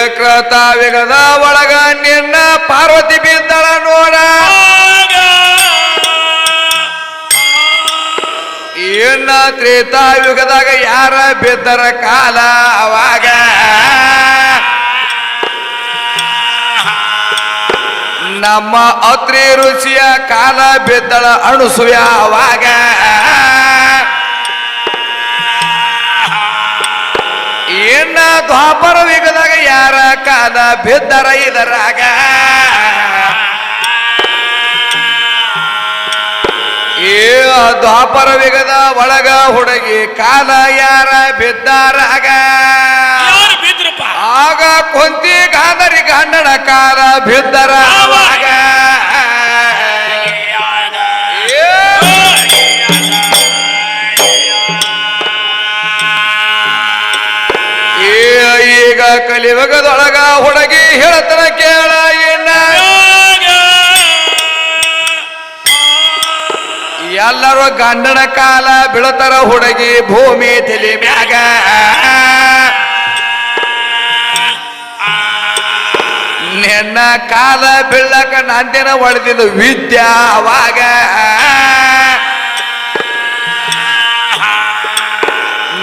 ಏಕೃತ ವಿಗದ ಒಳಗ ನಿನ್ನ ಪಾರ್ವತಿ ಬಿದ್ದಳ ನೋಡ. ಇನ್ನ ತ್ರೇತಾಯುಗದಾಗ ಯಾರ ಬಿದ್ದರ ಕಾಲ ಅವಾಗ? ನಮ್ಮ ಅತ್ರಿ ರುಚಿಯ ಕಾಲ ಬಿದ್ದಳ ಅಣುಸುಯ ಅವಾಗ? ದ್ವಾಪರ ಯುಗದಾಗ ಯಾರ ಕಾಲ ಬಿದ್ದರ ಇದರಾಗ? ಏ ದ್ವಾಪರ ವಿಗದ ಒಳಗ ಹುಡುಗಿ ಕಾಲ ಯಾರ ಬಿದ್ದಾರಾಗ? ಆಗ ಕೊಂತಿ ಗಾಂಧರಿ ಗಂಡನ ಕಾಲ ಬಿದ್ದರ ಅವಾಗ ಈಗ ಕಲಿಯುಗದೊಳಗ ಹುಡುಗಿ ಹೇಳತನ ಕೇಳ ಏನ? ಎಲ್ಲರೂ ಗಂಡನ ಕಾಲ ಬೀಳತರ ಹುಡುಗಿ ಭೂಮಿ ತಲೆ ಮ್ಯಾಗ. ನಿನ್ನ ಕಾಲ ಬೀಳಕ ನಂದಿನ ಒಳದಿಲ್ಲ ವಿದ್ಯಾ ಅವಾಗ.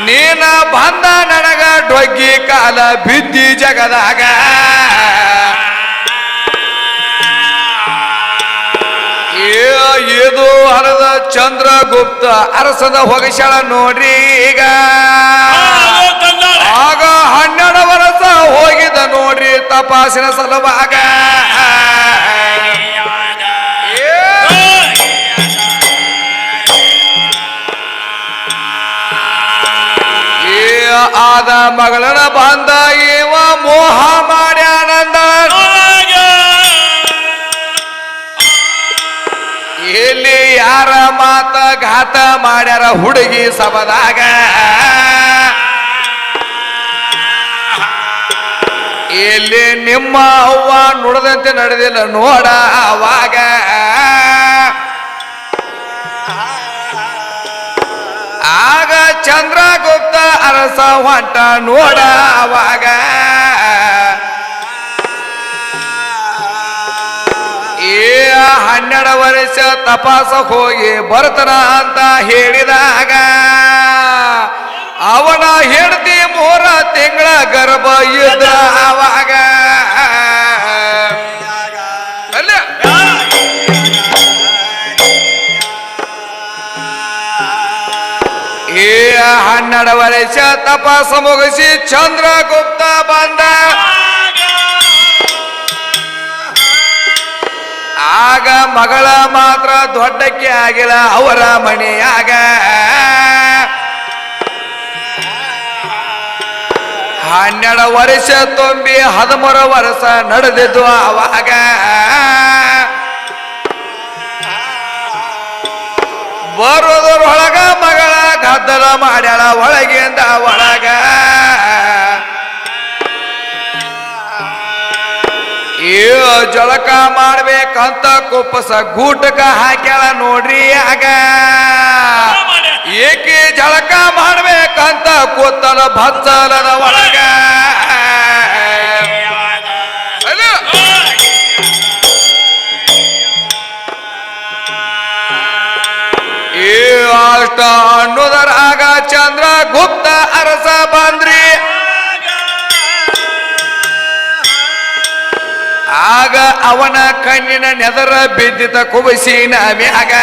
ನೀನ ಬಂದ ನನಗ ಡೊಗ್ಗಿ ಕಾಲ ಬಿದ್ದಿ ಜಗದಾಗ. ಇದು ಹರದ ಚಂದ್ರಗುಪ್ತ ಅರಸದ ಹೊಗಶಳ ನೋಡ್ರಿ ಈಗ. ಆಗ ಹನ್ನೆರಡು ವರ್ಷ ಹೋಗಿದ ನೋಡ್ರಿ ತಪಾಸಿನ ಸಲುವಾಗ. ಆದ ಮಗಳನ ಬಾಂಧ ಇವ ಮೋಹ ಮಾಡ್ಯಾನಂದ ಇಲ್ಲಿ ಯಾರ ಮಾತ ಘಾತ ಮಾಡ್ಯಾರ ಹುಡುಗಿ ಸಬದಾಗ ಇಲ್ಲಿ ನಿಮ್ಮ ಅವ್ವ ನುಡದಂತೆ ನಡೆದಿಲ್ಲ ನೋಡ ಅವಾಗ. ಆಗ ಚಂದ್ರಗುಪ್ತ ಅರಸ ಹೊಂಟ ನೋಡ ಅವಾಗ. ಏ ಹನ್ನೆರಡು ವರ್ಷ ತಪಾಸ ಹೋಗಿ ಬರ್ತನ ಅಂತ ಹೇಳಿದಾಗ, ಅವನ ಹೆಂಡತಿ ಮೂರ ತಿಂಗಳ ಗರ್ಭ ಇದ್ದ ಅವಾಗ. ಏ ಹನ್ನೆರಡು ವರ್ಷ ತಪಾಸ ಮುಗಿಸಿ ಚಂದ್ರಗುಪ್ತ ಬಂದ. ಆಗ ಮಗಳ ಮಾತ್ರ ದೊಡ್ಡಕ್ಕೆ ಆಗಿಲ್ಲ, ಅವರ ಮನೆಯಾಗ. ಹನ್ನೆರಡು ವರ್ಷ ತುಂಬಿ ಹದಿಮೂರು ವರ್ಷ ನಡೆದಿದ್ದು ಅವಾಗ ಬರೋದ್ರೊಳಗ ಮಗಳ ಗದ್ದಲ ಮಾಡ್ಯಾಳ ಒಳಗಿಂದ ಒಳಗ. ಏ ಜಳಕ ಮಾಡ್ಬೇಕಂತ ಕುಪ್ಪಸ ಗೂಟಕ ಹಾಕ್ಯಾಳ ನೋಡ್ರಿ ಆಗ. ಏಕೆ ಜಳಕ ಮಾಡ್ಬೇಕಂತ ಕೂತಲ ಭತ್ತಲದ ಒಳಗ. ಅನ್ನೋದರಾಗ ಚಂದ್ರ ಗುಪ್ತ ಅರಸ ಬಂದ್ರಿ. ಆಗ ಅವನ ಕಣ್ಣಿನ ನೆದರ ಬಿದ್ದಿತ ಕುಬಸಿನ ಮ್ಯಾಗ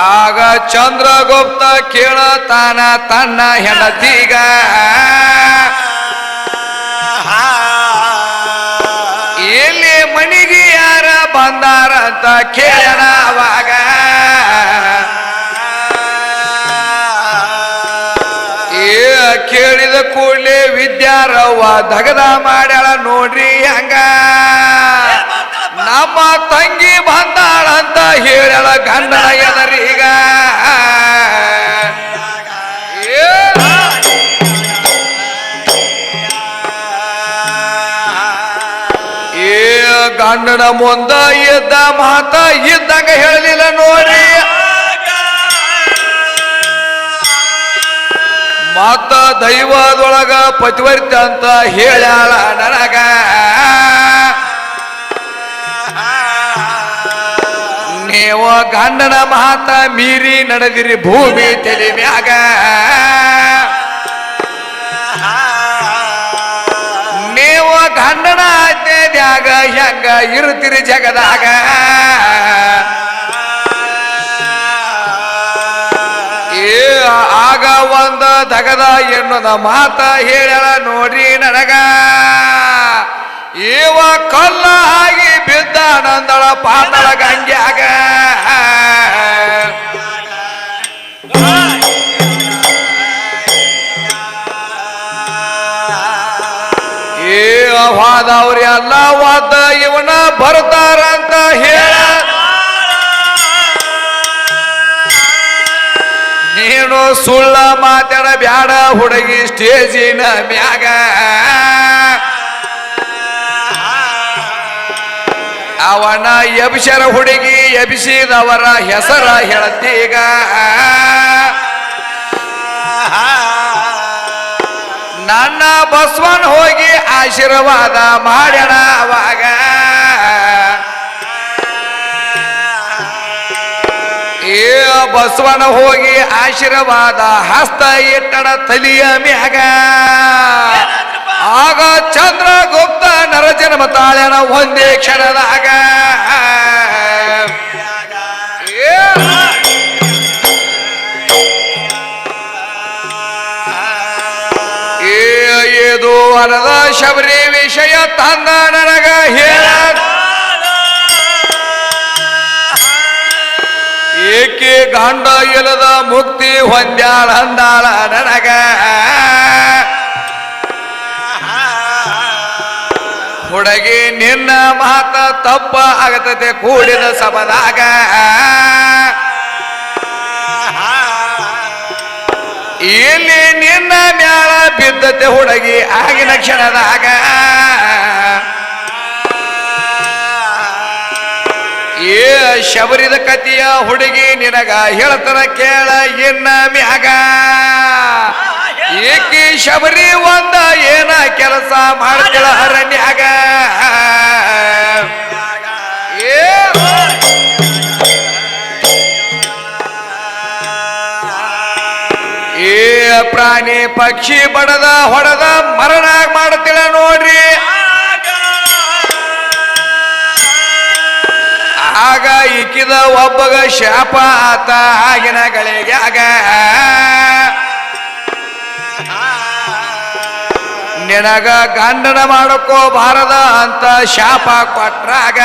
ಆಗ ಚಂದ್ರಗುಪ್ತ ಕೇಳತಾನ ತನ್ನ ಹೆಂಡತಿಗ. ಅಂತ ಕೇಳೋಣ ಅವಾಗ. ಏ, ಕೇಳಿದ ಕೂಡಲೇ ವಿದ್ಯಾರವ್ವ ದಗದ ಮಾಡ್ಯಾಳ ನೋಡ್ರಿ ಹಂಗ. ನಮ್ಮ ತಂಗಿ ಬಂದಾಳಂತ ಹೇಳಳ ಗಂಡನ ಎದರೀಗ. ಏ ಗಂಡನ ಮುಂದ ಇದ್ದ ಮಾತ ಇದ್ದಾಗ ಹೇಳಲಿಲ್ಲ ನೋಡಿ. ಮಾತ ದೈವದೊಳಗ ಪತಿವರ್ತಿ ಅಂತ ಹೇಳ್ಯಾಳ ನನಗ. ನೀವು ಗಂಡನ ಮಾತ ಮೀರಿ ನಡೆದಿರಿ ಭೂಮಿ ತಲೆ ಆಜ್ಞೆದ್ಯಾಗ ಹೆಂಗ ಇರುತ್ತಿರಿ ಜಗದಾಗ? ಏ, ಆಗ ಒಂದ ದಗದ ಎನ್ನುದ ಮಾತ ಹೇಳ ನೋಡ್ರಿ ನನಗ. ಇವ ಕಲ್ಲ ಆಗಿ ಬಿದ್ದ ನಂದಳ ಪಾತಳ ಗಂಗ್ಯಾಗ. ಇವನ ಬರ್ತಾರಂತ ಹೇಳ. ನೀನು ಸುಳ್ಳ ಮಾತಾಡ ಬ್ಯಾಡ ಹುಡುಗಿ ಸ್ಟೇಜಿನ ಮ್ಯಾಗ. ಅವನ ಎಬಿಸರ ಹುಡುಗಿ ಎಬಿಸಿದವರ ಹೆಸರ ಹೇಳತ್ತೀಗ ನನ್ನ ಬಸವನ್ ಹೋಗಿ ಆಶೀರ್ವಾದ ಮಾಡ್ಯಾಣ ಅವಾಗ. ಬಸವನ ಹೋಗಿ ಆಶೀರ್ವಾದ ಹಸ್ತ ಇಟ್ಟಡ ತಲಿಯ ಮ್ಯಾಗ ಆಗ ಚಂದ್ರಗುಪ್ತ ನರಜನ್ಮ ತಾಳ್ಯನ ಒಂದೇ ಕ್ಷಣದಾಗ ಏ ಏ ಇದು ವರದ ಶಬರಿ ವಿಷಯ ತಂದ ನನಗ ಹೇಳ ಏಕೆ ಗಂಡ ಇಲ್ಲದ ಮುಕ್ತಿ ಹೊಂದ್ಯಾಳ ಅಂದಾಳ ನನಗ? ಹುಡುಗಿ, ನಿನ್ನ ಮಾತ ತಪ್ಪ ಆಗತತೆ ಕೂಡಿದ ಸಮದಾಗ. ಇಲ್ಲಿ ನಿನ್ನ ಮ್ಯಾಲ ಬಿದ್ದತೆ ಹುಡುಗಿ ಆಗಿನ ಕ್ಷಣದಾಗ. ಏ, ಶಬರಿದ ಕತಿಯ ಹುಡುಗಿ ನಿನಗ ಹೇಳ್ತಾರ ಕೇಳ ಇನ್ನ ಮ್ಯಾಗ. ಏಕಿ ಶಬರಿ ಒಂದ ಏನ ಕೆಲಸ ಮಾಡ್ತಿಳ ಅರಣ್ಯಾಗ. ಏ ಏ, ಪ್ರಾಣಿ ಪಕ್ಷಿ ಬಡದ ಹೊಡೆದ ಮರಣ ಮಾಡ್ತಿಳ ನೋಡ್ರಿ. ಆಗ ಇಕ್ಕಿದ ಒಬ್ಬಗ ಶಾಪ ಆತ ಆಗಿನ ಗಳಿಗ್ಯಾಗ ನಿನಗ ಗಂಡನ ಬಾರದ ಅಂತ ಶಾಪ ಕೊಟ್ರಾಗ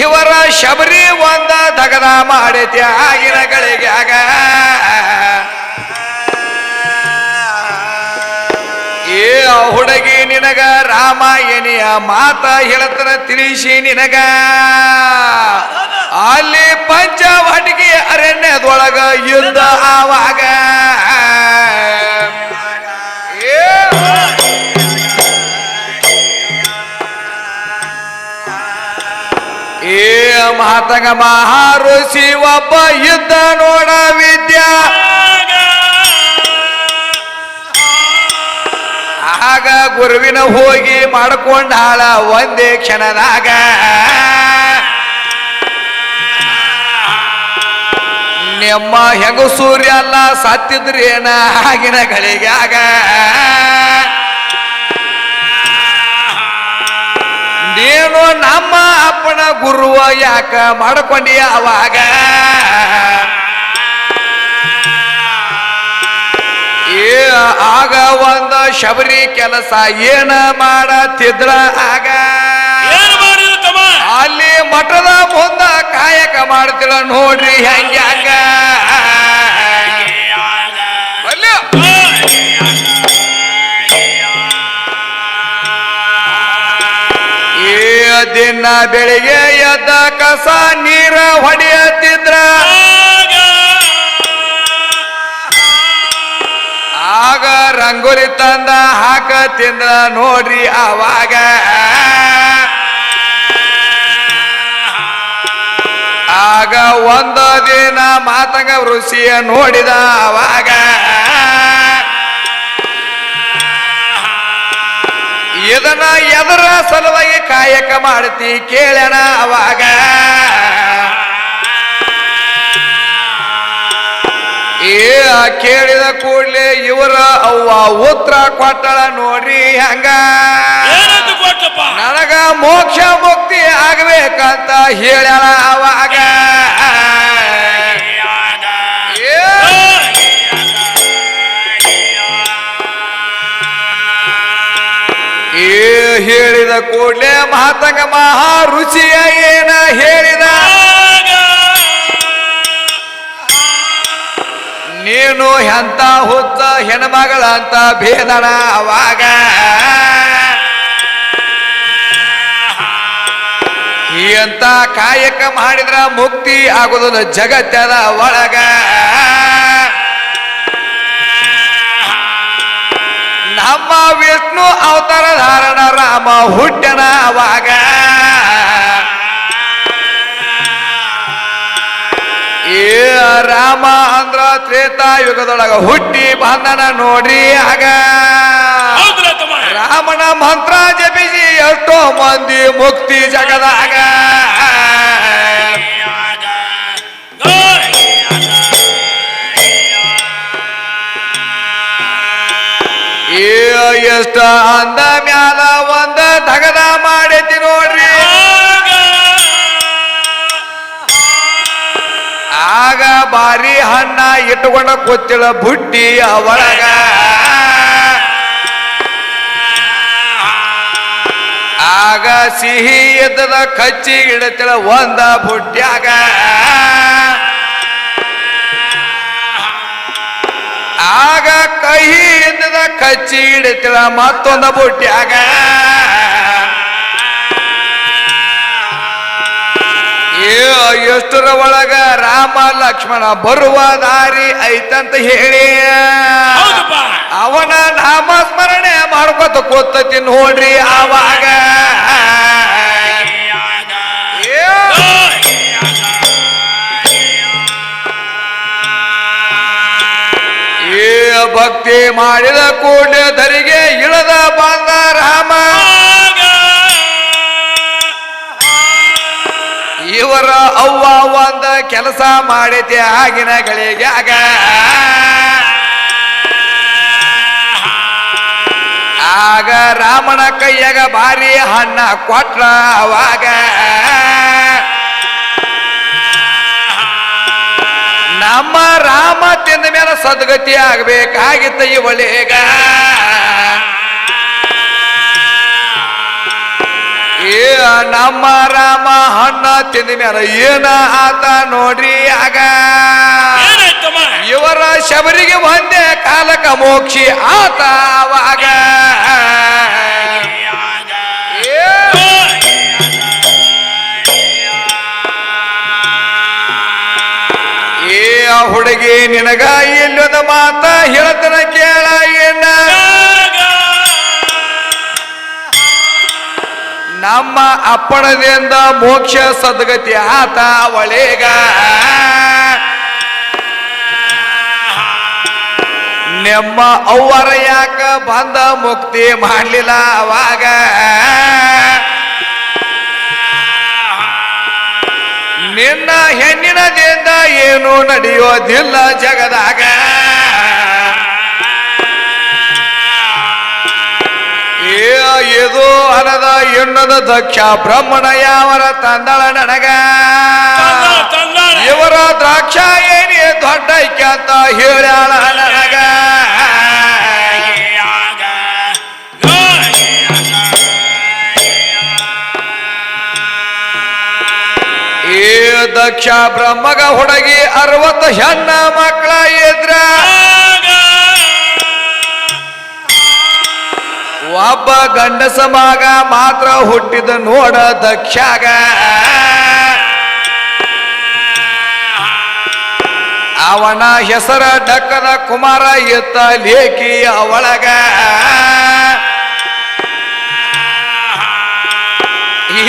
ಇವರ ಶಬರಿ ಒಂದ ದಗದ ಮಾಡೈತಿ ಆಗಿನ ಗಳಿಗ್ಯಾಗ ಏ ಆ ನಿನಗ ರಾಮಾಯಣಿಯ ಮಾತ ಹೇಳ್ತಾರ ತಿಳಿಸಿ ನಿನಗ. ಅಲ್ಲಿ ಪಂಚವಟಿಗೆ ಅರಣ್ಯದೊಳಗ ಯುದ್ಧ ಆವಾಗ. ಏ ಮಾತಂಗ ಮಹಾರುಷಿ ಒಬ್ಬ ಯುದ್ಧ ನೋಡ ವಿದ್ಯಾ. ಆಗ ಗುರುವಿನ ಹೋಗಿ ಮಾಡ್ಕೊಂಡಾಳ ಒಂದೇ ಕ್ಷಣದಾಗ. ನಿಮ್ಮ ಹೆಂಗಸೂರ್ಯ ಅಲ್ಲ ಸತ್ತಿದ್ರೇನ ಆಗಿನ ಗಳಿಗಾಗ ನೀನು ನಮ್ಮ ಅಪ್ಪನ ಗುರುವ ಯಾಕ ಮಾಡ್ಕೊಂಡಿ ಅವಾಗ? ಆಗ ಒಂದ ಶಬರಿ ಕೆಲಸ ಏನ ಮಾಡತಿದ್ರ ಆಗ? ಅಲ್ಲಿ ಮಠದ ಮುಂದ ಕಾಯಕ ಮಾಡ್ತಿಳ ನೋಡ್ರಿ ಹೆಂಗ ಹಂಗ ಏ ದಿನ ಬೆಳಿಗ್ಗೆ ಎದ್ದ ಕಸ ನೀರ ಹೊಡೆಯತ್ತಿದ್ರ. ಆಗ ರಂಗೋಲಿ ತಂದ ಹಾಕ ತಿಂದ ನೋಡ್ರಿ ಆವಾಗ. ಆಗ ಒಂದ ದಿನ ಮಾತಂಗ ಋಷಿಯ ನೋಡಿದ ಆವಾಗ. ಇದನ್ನ ಎದರ ಸಲುವಾಗಿ ಕಾಯಕ ಮಾಡ್ತಿ ಕೇಳ್ಯಾನ ಅವಾಗ ಆ ಕೇಳಿದ ಕೂಡಲೇ ಇವರ ಅವ್ವ ಉತ್ತರ ಕೊಟ್ಟಳ ನೋಡ್ರಿ ಹಂಗ ಏನಂತ ಕೊಟ್ಟಪ್ಪ ನನಗ ಮೋಕ್ಷ ಮುಕ್ತಿ ಆಗ್ಬೇಕಂತ ಹೇಳ್ಯಾಳ ಅವಾಗ ಏ ಏ ಹೇಳಿದ ಕೂಡಲೇ ಮಹಾತಂಗ ಮಹಾ ರುಚಿಯ ಏನ ಹೇಳಿದ ನೀನು ಎಂತ ಹುತ್ತ ಹೆಣ್ಮಗಳ ಅಂತ ಭೇದನ ಅವಾಗ? ಈ ಅಂತ ಕಾಯಕ ಮಾಡಿದ್ರ ಮುಕ್ತಿ ಆಗೋದನ್ನ ಜಗತ್ತದ ಒಳಗ? ನಮ್ಮ ವಿಷ್ಣು ಅವತಾರ ಧಾರಣ ರಾಮ ಹುಟ್ಟನ ಅವಾಗ? ಏ ರಾಮ ಅಂದ್ರ ತ್ರೇತಾಯುಗದೊಳಗ ಹುಟ್ಟಿ ಬಂದನ ನೋಡ್ರಿ ಆಗ. ರಾಮನ ಮಂತ್ರ ಜಪಿಸಿ ಎಷ್ಟೋ ಮಂದಿ ಮುಕ್ತಿ ಜಗದಾಗ. ಎಷ್ಟ ಅಂದ ಮ್ಯಾಲ ಒಂದ ತಗದ ಬಾರಿ ಹಣ್ಣ ಇಟ್ಟುಕೊಂಡ ಕೂತಿಳ ಬುಟ್ಟಿ ಒಳಗ ಆಗ ಸಿಹಿ ಎದ್ದದ ಕಚ್ಚಿ ಇಡತಿಳ ಒಂದ ಬುಟ್ಟ್ಯಾಗ ಆಗ ಕಹಿ ಎದ್ದದ ಕಚ್ಚಿ ಇಡತಿಳ ಮತ್ತೊಂದ ಬುಟ್ಟ್ಯಾಗ ಎಷ್ಟರ ಒಳಗ ರಾಮ ಲಕ್ಷ್ಮಣ ಬರುವ ದಾರಿ ಐತಂತ ಹೇಳಿ. ಅವನ ಅವನ ನಾಮಸ್ಮರಣೆ ಮಾಡ್ಕೊತ ಕೂತತಿ ನೋಡ್ರಿ ಆವಾಗ. ಭಕ್ತಿ ಮಾಡಿದ ಕೂಡಲೇ ಧರಿಗೆ ಇಳದ ಬಂದ ರಾಮ. ಇವರ ಅವ್ವ ಒಂದ ಕೆಲಸ ಮಾಡೈತಿ ಆಗಿನ ಗಳಿಗೆ ಆಗ ರಾಮನ ಕೈಯಾಗ ಭಾರಿ ಹಣ್ಣ ಕೊಟ್ರ ಅವಾಗ. ನಮ್ಮ ರಾಮ ತಿಂದ ಮೇಲೆ ಸದ್ಗತಿ ಆಗ್ಬೇಕಾಗಿತ್ತ ಇವಳಿಗ. ಏ ನಮ್ಮ ರಾಮ ಹಣ್ಣ ತಿಂದ ಮೇಲೆ ಏನ ಆತ ನೋಡ್ರಿ ಆಗ? ಇವರ ಶಬರಿಗೆ ಒಂದೇ ಕಾಲಕ ಮೋಕ್ಷಿ ಆತ ಅವಾಗ ಏ ಏ ಆ ಹುಡುಗಿ ನಿನಗ ಇಲ್ಲದ ಮಾತ ಹೇಳ್ತನ ಕೇಳ ಏನ? ನಮ್ಮ ಅಪ್ಪಣದಿಂದ ಮೋಕ್ಷ ಸದ್ಗತಿ ಆತ ಒಳೇಗ. ನಿಮ್ಮ ಅವ್ವರ ಯಾಕ ಬಂದ ಮುಕ್ತಿ ಮಾಡಲಿಲ್ಲ ಅವಾಗ? ನಿನ್ನ ಹೆಣ್ಣಿನದಿಂದ ಏನು ನಡೆಯೋದಿಲ್ಲ ಜಗದಾಗ. ಇದು ಅನದ ಎಣ್ಣದ ದಕ್ಷ ಬ್ರಹ್ಮಣ ಯಾವರ ತಂದಳ ನನಗ? ಇವರ ದ್ರಾಕ್ಷ ಏನೇ ದೊಡ್ಡ ಅಂತ ಹೇಳ್ಯಾಳ ನನಗ? ಏ ದಕ್ಷ ಬ್ರಹ್ಮಗ ಹುಡುಗಿ ಅರವತ್ತು ಹೆಣ್ಣ ಮಕ್ಕಳ ಇದ್ರ? ಒಬ್ಬ ಗಂಡಸ ಮಗ ಮಾತ್ರ ಹುಟ್ಟಿದ ನೋಡ ದಕ್ಷಾಗ. ಅವನ ಹೆಸರ ಡಕ್ಕದ ಕುಮಾರ ಎತ್ತ ಲೇಖಿ ಅವಳಗ.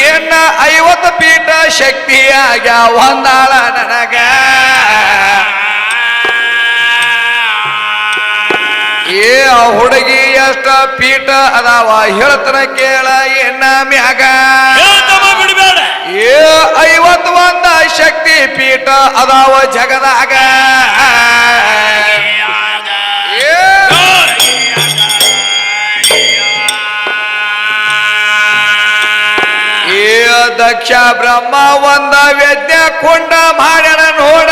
ಏನ ಐವತ್ತು ಪೀಠ ಶಕ್ತಿಯಾಗ ಒಂದಾಳ ನನಗ. ಏ ಹುಡುಗಿ ಎಷ್ಟ ಪೀಠ ಅದಾವ ಹೇಳ್ತನ ಕೇಳ ಎನ್ನ ಮ್ಯಾಗ. ಬಿಡಬೇಡ. ಏ ಐವತ್ತು ಒಂದ ಶಕ್ತಿ ಪೀಠ ಅದಾವ ಜಗದಾಗ. ಏ ಏ ದಕ್ಷ ಬ್ರಹ್ಮ ಒಂದ ವ್ಯಜ್ಞ ಕೊಂಡ ಮಾಡ್ಯಾನ ನೋಡ.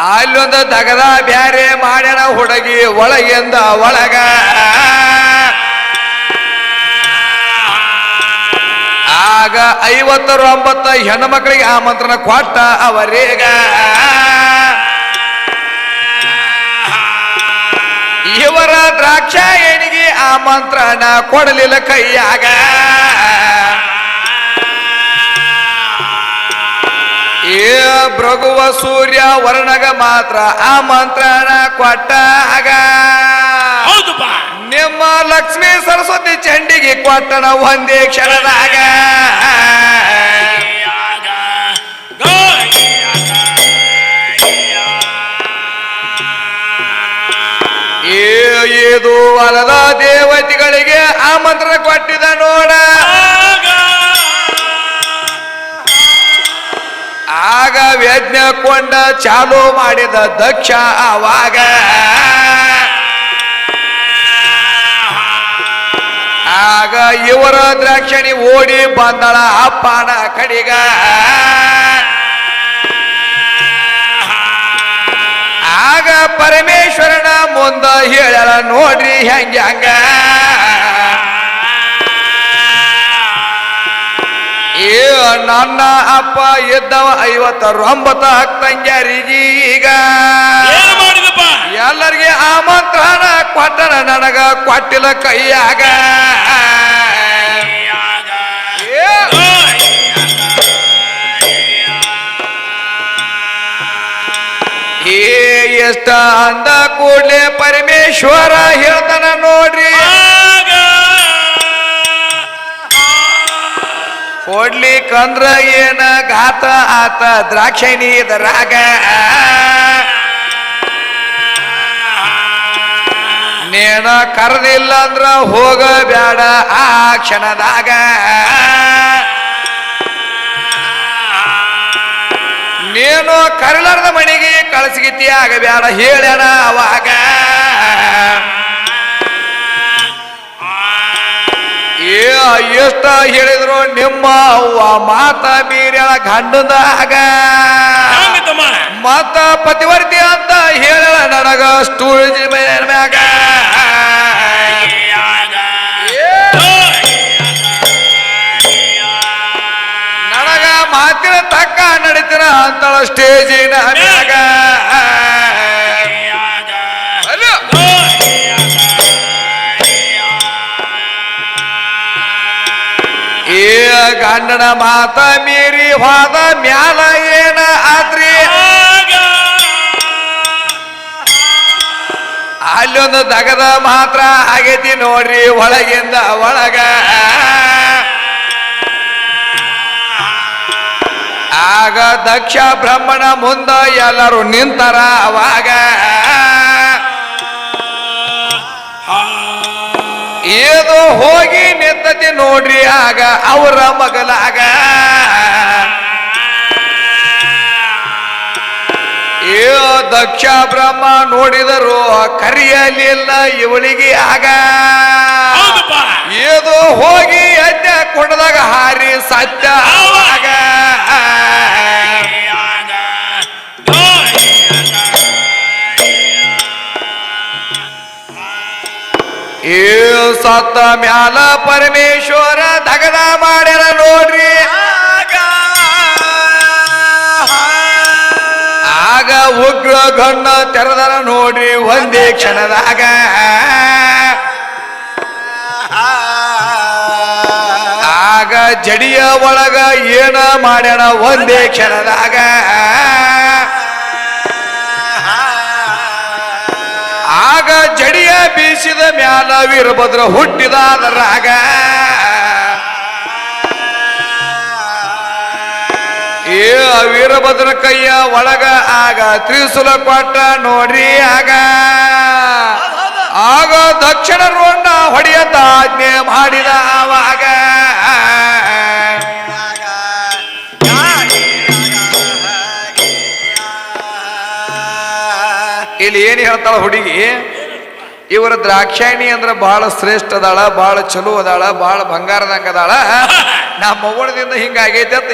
ಅಲ್ಲೊಂದು ತಗದ ಬ್ಯಾರೆ ಮಾಡ್ಯಾಣ ಹುಡುಗಿ ಒಳಗಿಂದ ಒಳಗ. ಆಗ ಐವತ್ತರೊಂಬತ್ತ ಹೆಣ್ಣು ಮಕ್ಕಳಿಗೆ ಆಮಂತ್ರಣ ಕೊಟ್ಟ ಅವರೀಗ. ಇವರ ದ್ರಾಕ್ಷಾಯಣಿಗೆ ಆಮಂತ್ರಣ ಕೊಡಲಿಲ್ಲ ಕೈಯಾಗ. ಏ ಭೃಗುವ ಸೂರ್ಯ ವರ್ಣಗ ಮಾತ್ರ ಆ ಮಂತ್ರಣ ಕೊಟ್ಟಾಗ ನಿಮ್ಮ ಲಕ್ಷ್ಮೀ ಸರಸ್ವತಿ ಚಂಡಿಗೆ ಕೊಟ್ಟಣ ಒಂದೇ ಕ್ಷಣದಾಗ ಏ ಇದು ಹೊಲದ ದೇವತೆಗಳಿಗೆ ಆ ಮಂತ್ರ ಕೊಟ್ಟಿದ ನೋಡ. ಆಗ ಯಜ್ಞ ಕೊಂಡ ಚಾಲು ಮಾಡಿದ ದಕ್ಷ ಆವಾಗ. ಆಗ ಇವರ ದ್ರಾಕ್ಷಣಿ ಓಡಿ ಬಂದಳ ಅಪ್ಪನ ಕಡಿಗ ಆಗ ಪರಮೇಶ್ವರನ ಮುಂದ ಹೇಳಲ ನೋಡ್ರಿ ಹಂಗ. ನನ್ನ ಅಪ್ಪ ಇದ್ದವ ಐವತ್ತರೊಂಬತ್ತ ತಂಗ್ಯಾರಿಗೆ ಈಗ ಏನು ಮಾಡಿದಪ್ಪ? ಎಲ್ಲರಿಗೆ ಆಮಂತ್ರಣ ಕೊಟ್ಟನ ನನಗ ಕೊಟ್ಟಿಲ್ಲ ಕೈಯಾಗ. ಏ ಏ ಎಷ್ಟ ಅಂದ ಕೂಡ್ಲೆ ಪರಮೇಶ್ವರ ಹೇಳ್ತಾನ ನೋಡ್ರಿ. ಕೊಡ್ಲಿಕ್ಕಂದ್ರ ಏನ ಘಾತ ಆತ ದ್ರಾಕ್ಷಿಣಿ ರಾಗ. ನೇಣ ಕರೆದಿಲ್ಲ ಅಂದ್ರ ಹೋಗಬ್ಯಾಡ ಆ ಕ್ಷಣದಾಗ. ನೀನು ಕರಲಾರ್ದ ಮನೆಗೆ ಕಳಸಿಗಿತ್ತಿ ಆಗಬ್ಯಾಡ ಹೇಳ್ಯಾನ ಅವಾಗ. ಏ ಎಷ್ಟ ಹೇಳಿದ್ರು ನಿಮ್ಮ ಮಾತ ಮೀರ್ಯಾಳ ಗಂಡದಾಗ ಪ್ರತಿವರ್ತಿ ಪತಿವರ್ತಿ ಅಂತ ಹೇಳ ನನಗ ಸ್ಟೂಲ್ ಮ್ಯಾಗ ನನಗ ಮಾತಿನ ತಕ್ಕ ನಡೀತೀರ ಅಂತಳ ಸ್ಟೇಜಿನ ಮ್ಯಾಗ ಗಂಡನ ಮಾತ ಮೀರಿ ಹೋದ ಮ್ಯಾಲ ಏನ ಆದ್ರಿ? ಅಲ್ಲೊಂದು ದಗದ ಮಾತ್ರ ಆಗೈತಿ ನೋಡ್ರಿ ಒಳಗಿಂದ ಒಳಗ. ಆಗ ದಕ್ಷ ಬ್ರಹ್ಮಣ ಮುಂದ ಎಲ್ಲರೂ ನಿಂತಾರ ಅವಾಗ. ಏದು ಹೋಗಿ ನಿಂತತಿ ನೋಡ್ರಿ ಆಗ ಅವರ ಮಗಲಾಗ ಏ ದಕ್ಷ ಬ್ರಹ್ಮ ನೋಡಿದರು ಕರಿಯಲಿಲ್ಲ ಇವಳಿಗೆ ಆಗ. ಏದು ಹೋಗಿ ಅಜ್ಜ ಕೊಡದಾಗ ಹಾರಿ ಸತ್ಯ. ಸತ್ತ ಮ್ಯಾಲ ಪರಮೇಶ್ವರ ದಗದ ಮಾಡ್ಯಾರ ನೋಡ್ರಿ. ಆಗ ಉಗ್ರ ಗಣ್ಣ ತೆರೆದರ ನೋಡ್ರಿ ಒಂದೇ ಕ್ಷಣದಾಗ. ಆಗ ಜಡಿಯ ಒಳಗ ಏನ ಮಾಡ್ಯಾರ? ಒಂದೇ ಕ್ಷಣದಾಗ. ಬೀಸಿದ ಮ್ಯಾಲ ವೀರಭದ್ರ ಹುಟ್ಟಿದ ರಾಗ. ಏ ವೀರಭದ್ರ ಕೈಯ ಒಳಗ ಆಗ ತ್ರಿಸುಲ ಕೊಟ್ಟ ನೋಡ್ರಿ ಆಗ. ಆಗ ದಕ್ಷಿಣ ರೋಣ ಹೊಡೆಯತ ಆಜ್ಞೆ ಮಾಡಿದ ಆವಾಗ. ಇಲ್ಲಿ ಏನ್ ಹೇಳ್ತಾಳ ಹುಡುಗಿ? ಇವರ ದ್ರಾಕ್ಷಾಯಣಿ ಅಂದ್ರೆ ಬಹಳ ಶ್ರೇಷ್ಠ ಅದಾಳ ಬಹಳ ಚಲೋ ಅದಾಳ ಬಹಳ ಬಂಗಾರದಂಗ ಅದಾಳ. ನಾ ಮಗಳದಿಂದ ಹಿಂಗಾಗೈತೆ ಅಂತ